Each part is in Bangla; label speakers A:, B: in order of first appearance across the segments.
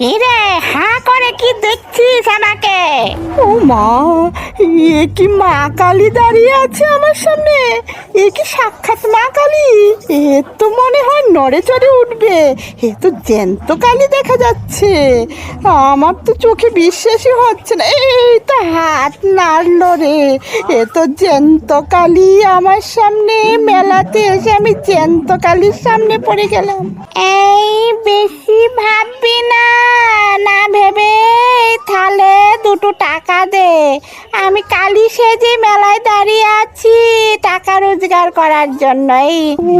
A: কি রে? হা করে কি দেখছিস আমাকে?
B: ও মা এ কি মা কালী দাঁড়িয়ে আছে আমার সামনে? এ কি সাক্ষাৎ মা কালী? এ তো মনে হয় নড়ে চড়ে উঠবে। এ তো জ্যান্ত কালী দেখা যাচ্ছে। আমার তো চোখে বিশ্বাসই হচ্ছে না। এই তো হাত নাড়লো রে। এ তো জ্যান্ত কালী আমার সামনে। মেলাতে এসে আমি জ্যান্ত কালীর সামনে পড়ে গেলাম।
A: এই বেশি ভাববি না না ভেবে থালে দুটো টাকা দে। আমি কালি সেজে মেলায় দাঁড়িয়ে আছি টাকা রোজগার করার জন্য এই
B: ও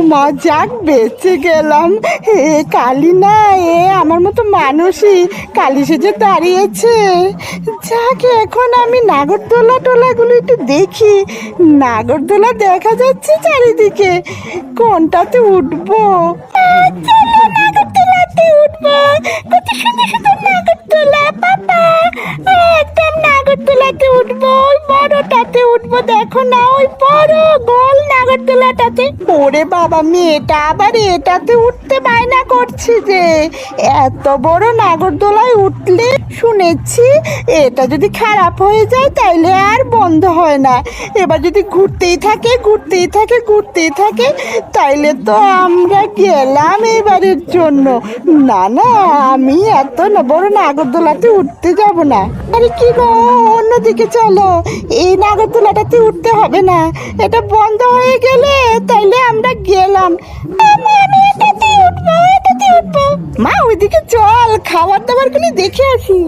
B: বেঁচে গেলাম। এ কালী না এ আমার মতো মানুষই কালী সেজে দাঁড়িয়েছে। যাক এখন আমি নাগরদোলা টোলাগুলো একটু দেখি। নাগরদোলা দেখা যাচ্ছে চারিদিকে। কোনটাতে উঠবো? উঠবো কত সুন্দর সুন্দর নাগরদোলা বাবা বড়টাতে উঠবো দেখো না, ওই বড় গোল নাগরদোলাটাতে। ওরে বাবা, মেয়েটা আবার এটাতে উঠতে বায়না করছে যে। এত বড় নাগরদোলায় উঠলে শুনেছি, এটা যদি খারাপ হয়ে যায় তাইলে আর বন্ধ হয় না। এবার যদি ঘুরতেই থাকে ঘুরতেই থাকে ঘুরতেই থাকে, তাইলে তো আমরা গেলাম এবারের জন্য। না না, আমি এত না বড় নাগরদোলাতে উঠতে যাব না। আরে কি গো, অন্যদিকে চলো। এই নাগরদোলাটাতে উঠতে হবে না। এটা বন্ধ হয়ে গেলে তাইলে আমরা গেলাম। মা, ওইদিকে চল, খাবার দাবার গুলি দেখে আসি।